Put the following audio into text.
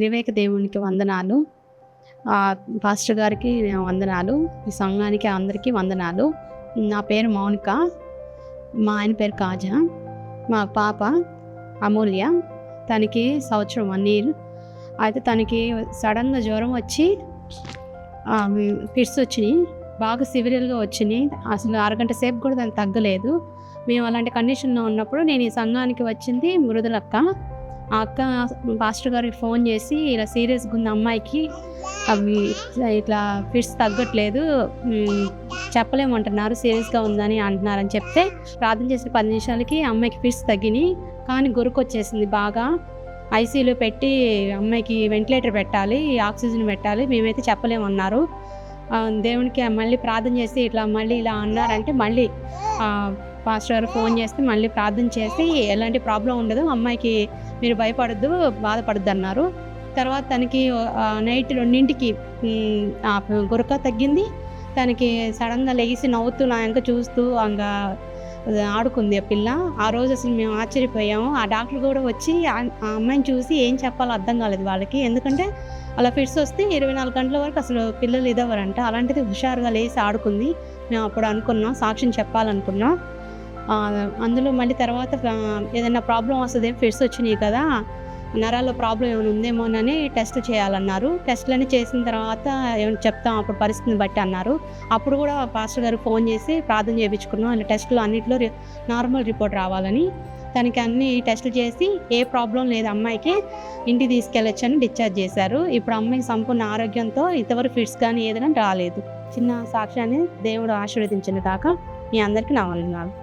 త్రివేక దేవునికి వందనాలు. పాస్టర్ గారికి వందనాలు. ఈ సంఘానికి అందరికీ వందనాలు. నా పేరు మౌనిక. మా ఆయన పేరు కాజా. మా పాప అమూల్య. తనకి సంవత్సరం వన్ ఇయర్. అయితే తనకి సడన్గా జ్వరం వచ్చి ఫిట్స్ వచ్చినాయి. బాగా సివిరియల్గా వచ్చినాయి. అసలు అరగంట సేపు కూడా దానికి తగ్గలేదు. మేము అలాంటి కండిషన్లో ఉన్నప్పుడు నేను ఈ సంఘానికి వచ్చింది మృదులక్క ఆ అక్క పాస్టర్ గారికి ఫోన్ చేసి ఇలా సీరియస్గా ఉంది అమ్మాయికి అవి ఇట్లా ఫిట్స్ తగ్గట్లేదు చెప్పలేమంటున్నారు సీరియస్గా ఉందని అంటున్నారని చెప్తే ప్రార్థన చేసిన పది నిమిషాలకి అమ్మాయికి ఫిట్స్ తగ్గినాయి కానీ గురుకు వచ్చేసింది బాగా. ఐసీలో పెట్టి అమ్మాయికి వెంటిలేటర్ పెట్టాలి ఆక్సిజన్ పెట్టాలి మేమైతే చెప్పలేమన్నారు. దేవునికి మళ్ళీ ప్రార్థన చేసి ఇట్లా మళ్ళీ ఇలా అన్నారంటే మళ్ళీ పాస్టర్ గారు ఫోన్ చేస్తే మళ్ళీ ప్రార్థన చేసి ఎలాంటి ప్రాబ్లం ఉండదు అమ్మాయికి మీరు భయపడద్దు బాధపడద్దు అన్నారు తర్వాత తనకి నైట్ రెండింటికి గురక తగ్గింది. తనకి సడన్గా లేచి నవ్వుతూ నా ఇంకా చూస్తూ ఇంకా ఆడుకుంది ఆ పిల్ల. ఆ రోజు అసలు మేము ఆశ్చర్యపోయాము. ఆ డాక్టర్ కూడా వచ్చి ఆ అమ్మాయిని చూసి ఏం చెప్పాలో అర్థం కాలేదు వాళ్ళకి. ఎందుకంటే అలా ఫిట్స్ వస్తే ఇరవై నాలుగు గంటల వరకు అసలు పిల్లలు ఇదవ్వరంట. అలాంటిది హుషారుగా లేచి ఆడుకుంది. మేము అప్పుడు అనుకున్నాం సాక్ష్యం చెప్పాలనుకున్నాం. అందులో మళ్ళీ తర్వాత ఏదైనా ప్రాబ్లం వస్తుంది ఫిట్స్ వచ్చినాయి కదా. నరాల్లో ప్రాబ్లం ఏమైనా ఉందేమోనని టెస్ట్ చేయాలన్నారు. టెస్ట్లని చేసిన తర్వాత ఏమైనా చెప్తాం అప్పుడు పరిస్థితిని బట్టి అన్నారు. అప్పుడు కూడా పాస్టర్ గారు ఫోన్ చేసి ప్రార్థన చేయించుకున్నాం ఇలా టెస్టులు అన్నింటిలో నార్మల్ రిపోర్ట్ రావాలని. తనకి అన్ని టెస్టులు చేసి ఏ ప్రాబ్లం లేదు అమ్మాయికి ఇంటికి తీసుకెళ్ళొచ్చని డిశ్చార్జ్ చేశారు. ఇప్పుడు అమ్మాయికి సంపూర్ణ ఆరోగ్యంతో ఇంతవరకు ఫిట్స్ కానీ ఏదైనా రాలేదు. చిన్న సాక్ష్యాన్ని దేవుడు ఆశీర్వదించిన దాకా మీ అందరికీ నా వందనాలు.